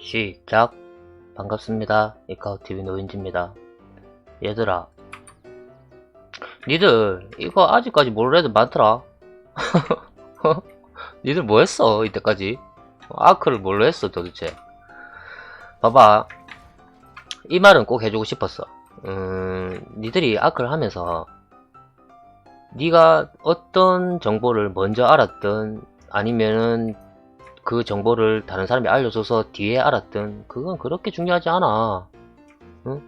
시작. 반갑습니다. 이카우TV 노인지입니다. 얘들아. 니들 이거 아직까지 모르는 애들 많더라. 니들 뭐했어 이때까지? 아크를 뭘로 했어 도대체? 봐봐. 이 말은 꼭 해주고 싶었어. 음 니들이 아크를 하면서 니가 어떤 정보를 먼저 알았든 아니면은 그 정보를 다른 사람이 알려줘서 뒤에 알았든 그건 그렇게 중요하지 않아. 응?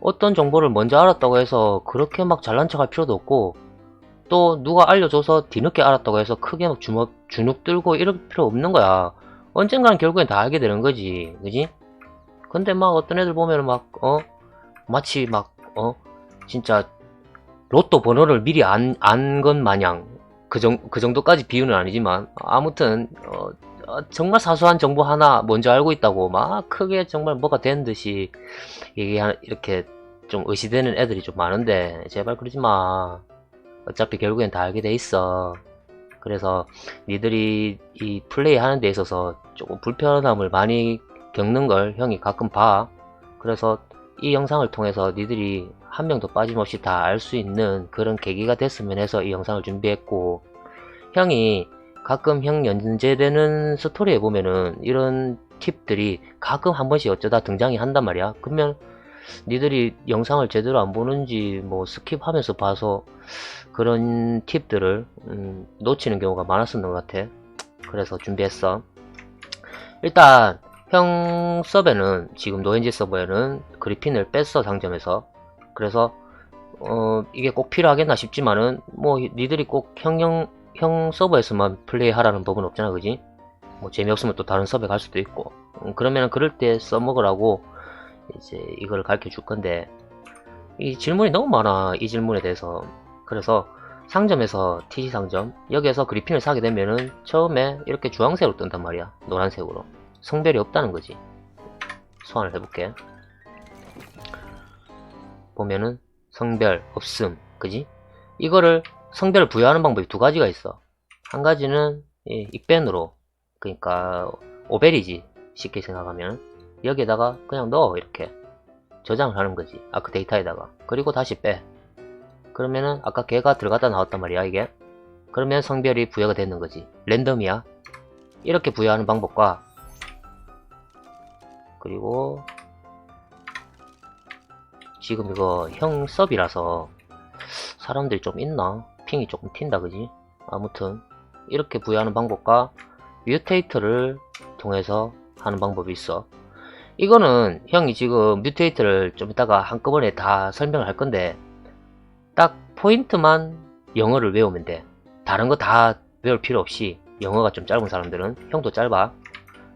어떤 정보를 먼저 알았다고 해서 그렇게 막 잘난 척할 필요도 없고 또 누가 알려줘서 뒤늦게 알았다고 해서 크게 막 주먹, 주눅 들고 이럴 필요 없는 거야. 언젠가는 결국엔 다 알게 되는 거지. 그지? 근데 막 어떤 애들 보면 막, 어? 마치 막, 어? 진짜 로또 번호를 미리 안, 안 건 마냥 그, 정, 그 정도까지 비유는 아니지만 아무튼 어, 어, 정말 사소한 정보 하나 먼저 알고 있다고 막 크게 정말 뭐가 된 듯이 이게 이렇게 좀 의시되는 애들이 좀 많은데 제발 그러지 마. 어차피 결국엔 다 알게 돼 있어. 그래서 니들이 이 플레이 하는 데 있어서 조금 불편함을 많이 겪는 걸 형이 가끔 봐. 그래서 이 영상을 통해서 니들이 한 명도 빠짐없이 다 알 수 있는 그런 계기가 됐으면 해서 이 영상을 준비했고 형이 가끔 형 연재되는 스토리에 보면은 이런 팁들이 가끔 한 번씩 어쩌다 등장이 한단 말이야. 그러면 니들이 영상을 제대로 안 보는지 뭐 스킵하면서 봐서 그런 팁들을 음, 놓치는 경우가 많았었던 것 같아. 그래서 준비했어. 일단 형 서버는 지금 노엔지 서버에는 그리핀을 뺐어 상점에서. 그래서 어 이게 꼭 필요하겠나 싶지만은 뭐 니들이 꼭 형형 형 서버에서만 플레이하라는 법은 없잖아 그지? 뭐 재미없으면 또 다른 서버에 갈 수도 있고. 음, 그러면 그럴 때 써먹으라고 이제 이걸 가르쳐 줄 건데 이 질문이 너무 많아 이 질문에 대해서. 그래서 상점에서 TC 상점 여기에서 그리핀을 사게 되면은 처음에 이렇게 주황색으로 뜬단 말이야 노란색으로. 성별이 없다는 거지. 소환을 해볼게. 보면은 성별 없음 그지? 이거를 성별을 부여하는 방법이 두 가지가 있어. 한 가지는 이 익벤으로 그러니까 오벨이지 쉽게 생각하면 여기에다가 그냥 넣어 이렇게. 저장을 하는 거지. 아크 데이터에다가. 그리고 다시 빼. 그러면은 아까 걔가 들어갔다 나왔단 말이야 이게. 그러면 성별이 부여가 되는 거지. 랜덤이야. 이렇게 부여하는 방법과 그리고 지금 이거 형 서비라서 사람들이 좀 있나? 핑이 조금 튄다 그지? 아무튼 이렇게 부여하는 방법과 뮤테이터를 통해서 하는 방법이 있어 이거는 형이 지금 뮤테이터를 좀 이따가 한꺼번에 다 설명을 할 건데 딱 포인트만 영어를 외우면 돼 다른 거 다 외울 필요 없이 영어가 좀 짧은 사람들은 형도 짧아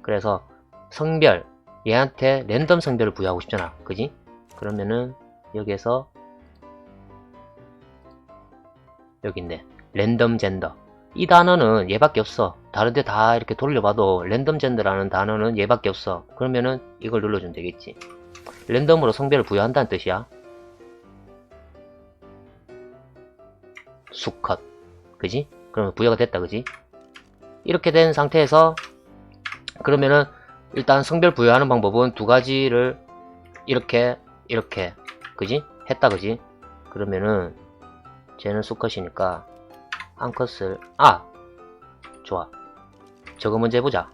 그래서 성별 얘한테 랜덤 성별을 부여하고 싶잖아 그지? 그러면은 여기에서 여기 있네 랜덤 젠더 이 단어는 얘밖에 없어 다른데 다 이렇게 돌려봐도 랜덤 젠더라는 단어는 얘밖에 없어 그러면은 이걸 눌러주면 되겠지 랜덤으로 성별을 부여한다는 뜻이야 수컷 그지? 그러면 부여가 됐다 그지? 이렇게 된 상태에서 그러면은 일단 성별 부여하는 방법은 두 가지를 이렇게 이렇게 그지? 했다 그지? 그러면은 쟤는 수컷이니까 암컷을 아! 좋아. 저거 먼저 해보자.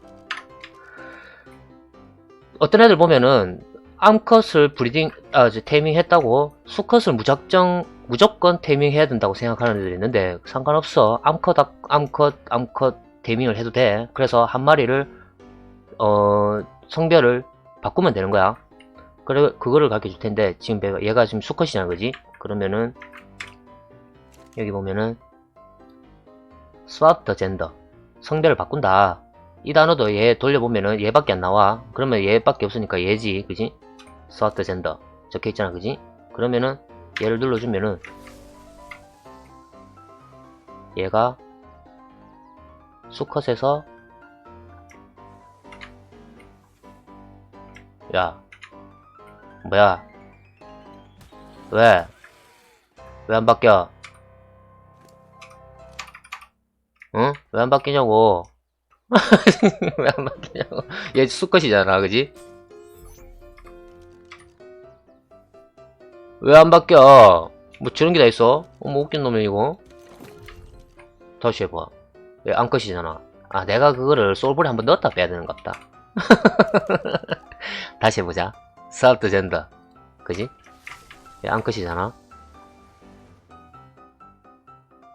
어떤 애들 보면은 암컷을 브리딩 아 테이밍 했다고 수컷을 무작정 무조건 테이밍 해야 된다고 생각하는 애들이 있는데 상관없어. 암컷 암컷 암컷 테이밍을 해도 돼. 그래서 한 마리를 어 성별을 바꾸면 되는 거야. 그래 그거를 가르쳐 줄 텐데 지금 얘가, 지금 수컷이잖아 그지? 그러면은 여기 보면은 swap the gender. 성별을 바꾼다. 이 단어도 얘 돌려보면은 얘밖에 안 나와. 그러면 얘밖에 없으니까 얘지 그지? swap the gender. 적혀있잖아 그지? 그러면은 얘를 눌러주면은 얘가 수컷에서 야 뭐야? 왜? 왜 안 바뀌어? 응? 왜 안 바뀌냐고 왜 안 바뀌냐고. 얘 수컷이잖아, 그지? 왜 안 바뀌어? 뭐 저런 게 다 있어? 어머, 웃긴 놈이야, 이거. 다시 해봐. 왜 암컷이잖아. 아, 내가 그거를 솔볼에 한번 넣었다 빼야 되는 것 같다. 다시 해보자. 스알트 젠더. 그지? 얘 암컷이잖아.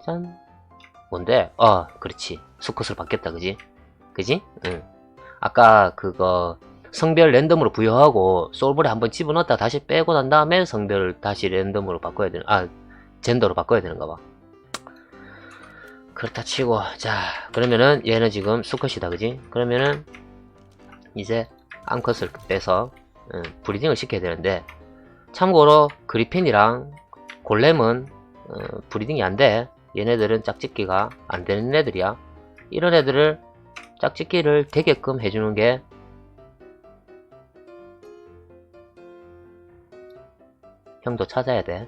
짠. 뭔데? 어, 그렇지. 수컷을 받겠다, 그지? 그지? 응. 아까 그거 성별 랜덤으로 부여하고 솔볼에 한번 집어넣었다 다시 빼고 난 다음에 성별을 다시 랜덤으로 바꿔야 되는, 아, 젠더로 바꿔야 되는가 봐. 그렇다 치고, 자, 그러면은 얘는 지금 수컷이다, 그지? 그러면은 이제 암컷을 빼서 응, 브리딩을 시켜야 되는데 참고로 그리핀이랑 골렘은 어, 브리딩이 안 돼. 얘네들은 짝짓기가 안 되는 애들이야. 이런 애들을 짝짓기를 되게끔 해주는 게 형도 찾아야 돼.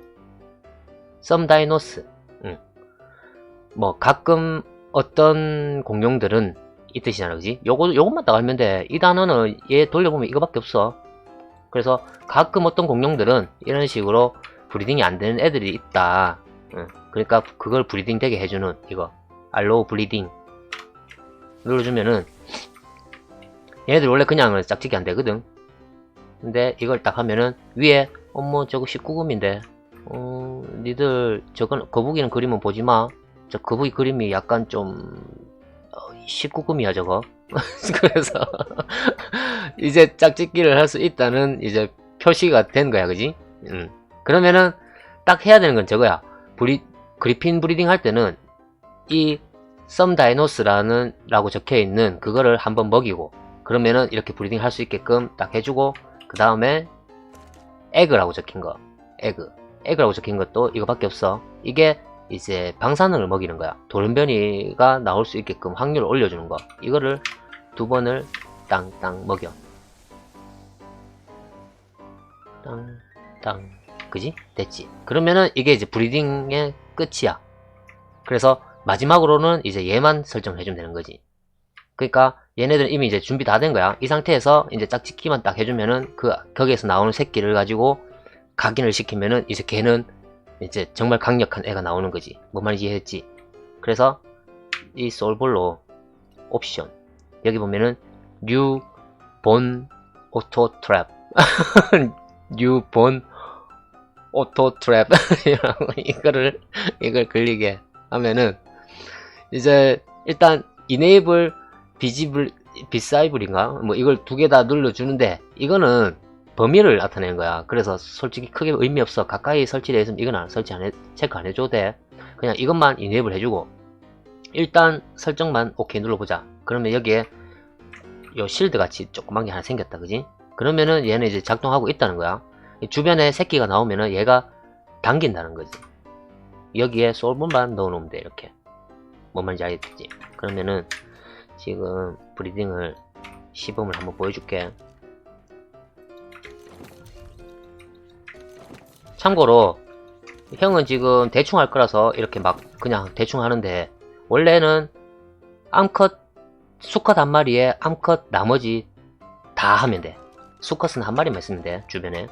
썸다이노스. 응. 뭐 가끔 어떤 공룡들은 이 뜻이잖아, 그지? 요거 요것만 딱 알면 돼. 이 단어는 얘 돌려보면 이거밖에 없어. 그래서 가끔 어떤 공룡들은 이런 식으로 브리딩이 안 되는 애들이 있다. 응. 그러니까 그걸 브리딩 되게 해주는 이거 알로우 브리딩 눌러주면은 얘네들 원래 그냥은 짝짓기 안 되거든. 근데 이걸 딱 하면은 위에 어머 저거 19금인데 어 니들 저건 거북이는 그림은 보지 마. 저 거북이 그림이 약간 좀 19금이야 저거. 그래서 이제 짝짓기를 할 수 있다는 이제 표시가 된 거야, 그지? 음. 그러면은 딱 해야 되는 건 저거야. 브리, 그리핀 브리딩 할 때는 이 썸다이노스라는 라고 적혀 있는 그거를 한번 먹이고 그러면은 이렇게 브리딩 할 수 있게끔 딱 해주고 그 다음에 에그라고 적힌 거. 에그. 에그라고 적힌 것도 이거밖에 없어. 이게 이제 방사능을 먹이는 거야. 돌연변이가 나올 수 있게끔 확률을 올려주는 거. 이거를 두 번을 땅땅 먹여. 땅땅. 그지? 됐지? 그러면은 이게 이제 브리딩의 끝이야. 그래서 마지막으로는 이제 얘만 설정을 해주면 되는 거지. 그러니까 얘네들은 이미 이제 준비 다 된 거야. 이 상태에서 이제 짝짓기만 딱 해주면은 그 거기에서 나오는 새끼를 가지고 각인을 시키면은 이제 걔는 이제 정말 강력한 애가 나오는 거지. 뭔 말인지 이해했지? 그래서 이 솔볼로 옵션. 여기 보면은 뉴본 오토 트랩. 뉴본 오토 트랩 이거를 이걸 걸리게 하면은 이제 일단 이네이블 비지블 비사이블인가? 뭐 이걸 두 개 다 눌러주는데 이거는 범위를 나타내는 거야. 그래서 솔직히 크게 의미 없어. 가까이 설치되어 있으면 이건 안 설치 안 해, 체크 안 해줘도 돼. 그냥 이것만 이네이블 해주고 일단 설정만 오케이 눌러보자. 그러면 여기에 요 실드 같이 조그만 게 하나 생겼다. 그지? 그러면은 얘는 이제 작동하고 있다는 거야. 이 주변에 새끼가 나오면은 얘가 당긴다는 거지. 여기에 솔분만 넣어놓으면 돼 이렇게. 뭔 말인지 알겠지? 그러면은 지금 브리딩을 시범을 한번 보여줄게. 참고로 형은 지금 대충 할 거라서 이렇게 막 그냥 대충 하는데 원래는 암컷 수컷 한 마리에 암컷 나머지 다 하면 돼. 수컷은 한 마리만 있으면 돼 주변에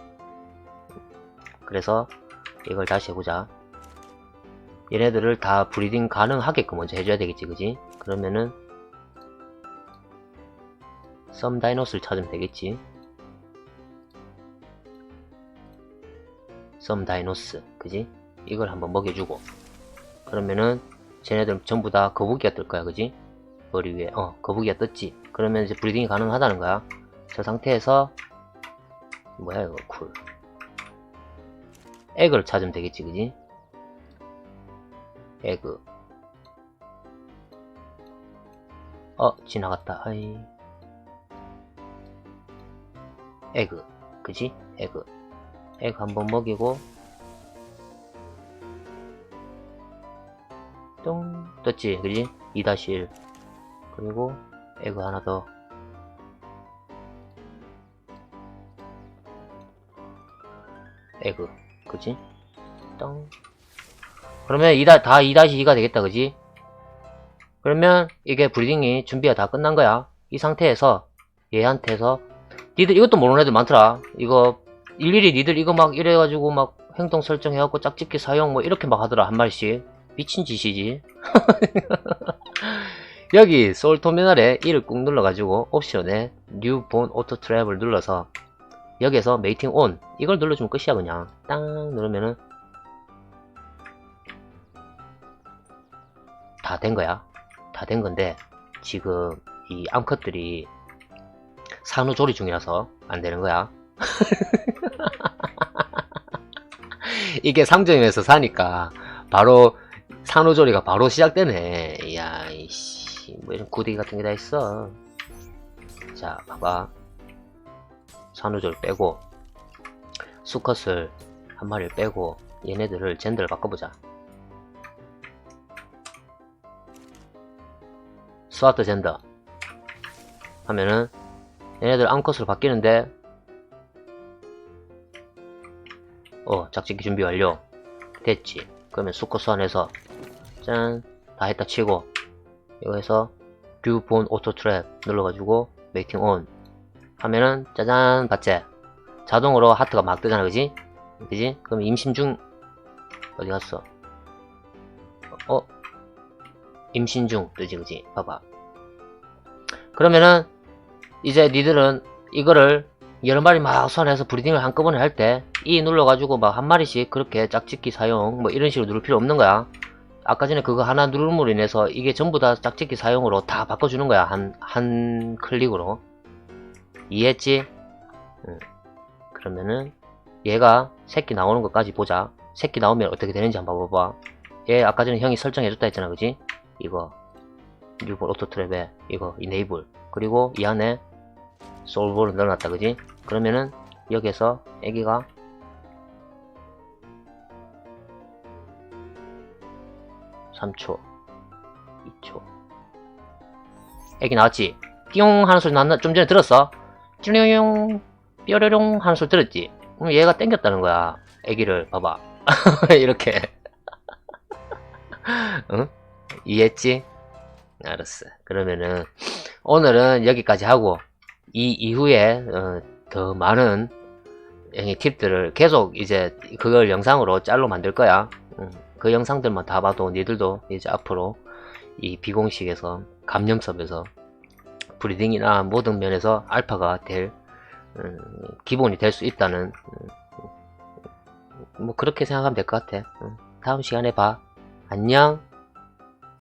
그래서 이걸 다시 해보자. 얘네들을 다 브리딩 가능하게끔 먼저 해줘야 되겠지 그지? 그러면은 썸 다이노스를 찾으면 되겠지? 썸 다이노스 그지? 이걸 한번 먹여주고. 그러면은 쟤네들 전부 다 거북이가 뜰 거야 그지? 머리 위에. 어 거북이가 떴지. 그러면 이제 브리딩이 가능하다는 거야. 저 상태에서 뭐야 이거? 쿨 에그를 찾으면 되겠지 그지? 에그 어 지나갔다. 아이. 에그 그지? 에그 에그 한번 먹이고. 똥 떴지 그지? 2-1 그리고 에그 하나 더. 에그 그지 똥 그러면 2다, 다 2-2가 되겠다 그지 그러면 이게 브리딩이 준비가 다 끝난 거야. 이 상태에서 얘한테서 니들 이것도 모르는 애들 많더라. 이거 일일이 니들 이거 막 이래가지고 막 행동 설정해갖고 짝짓기 사용 뭐 이렇게 막 하더라 한 마리씩. 미친 짓이지. 여기 소울 터미널에 이를 꾹 눌러가지고 옵션에 뉴 본 오토 트랩을 눌러서 여기에서 메이팅 온 이걸 눌러주면 끝이야 그냥. 땅 누르면은 다 된 거야. 다 된 건데 지금 이 암컷들이 산후조리 중이라서 안 되는 거야. 이게 상점에서 사니까 바로 산후조리가 바로 시작되네. 이야 이씨. 뭐 이런 구데기 같은 게 다 있어. 자 봐봐 산후조리 빼고 수컷을 한 마리를 빼고 얘네들을 젠더를 바꿔보자. 스와트 젠더 하면은 얘네들 암컷으로 바뀌는데 어 작짓기 준비 완료. 됐지. 그러면 수컷 소환해서 짠. 다 했다 치고 이거 해서 듀본 오토 트랩 눌러가지고 메이팅 온 하면은 짜잔 봤지? 자동으로 하트가 막 뜨잖아 그지? 그지? 그럼 임신 중 어디 갔어? 어? 임신 중 뜨지 그지? 봐봐. 그러면은 이제 니들은 이거를 여러 마리 막 소환해서 브리딩을 한꺼번에 할 때 이 눌러가지고 막 한 마리씩 그렇게 짝짓기 사용 뭐 이런 식으로 누를 필요 없는 거야. 아까 전에 그거 하나 누름으로 인해서 이게 전부 다 짝짓기 사용으로 다 바꿔주는 거야 한 한 클릭으로 이해했지? 응. 그러면은 얘가 새끼 나오는 것까지 보자 새끼 나오면 어떻게 되는지 한번 봐봐 얘 아까 전에 형이 설정해줬다 했잖아 그지? 이거 뉴볼 오토 트랩에 이거 이네이블 그리고 이 안에 소울볼을 넣어놨다 그지? 그러면은 여기에서 애기가 삼초 2초 애기 나왔지? 띠용 하는 소리 났나? 좀 전에 들었어? 띠용 뾰로롱 하는 소리 들었지? 그럼 얘가 땡겼다는 거야 애기를 봐봐 이렇게 응? 이해했지? 알았어 그러면은 오늘은 여기까지 하고 이 이후에 어, 더 많은 이 팁들을 계속 이제 그걸 영상으로 짤로 만들 거야 응. 그 영상들만 다 봐도 니들도 이제 앞으로 이 비공식에서 감염섭에서 브리딩이나 모든 면에서 알파가 될 음, 기본이 될 수 있다는 음, 뭐 그렇게 생각하면 될 것 같아. 음, 다음 시간에 봐. 안녕.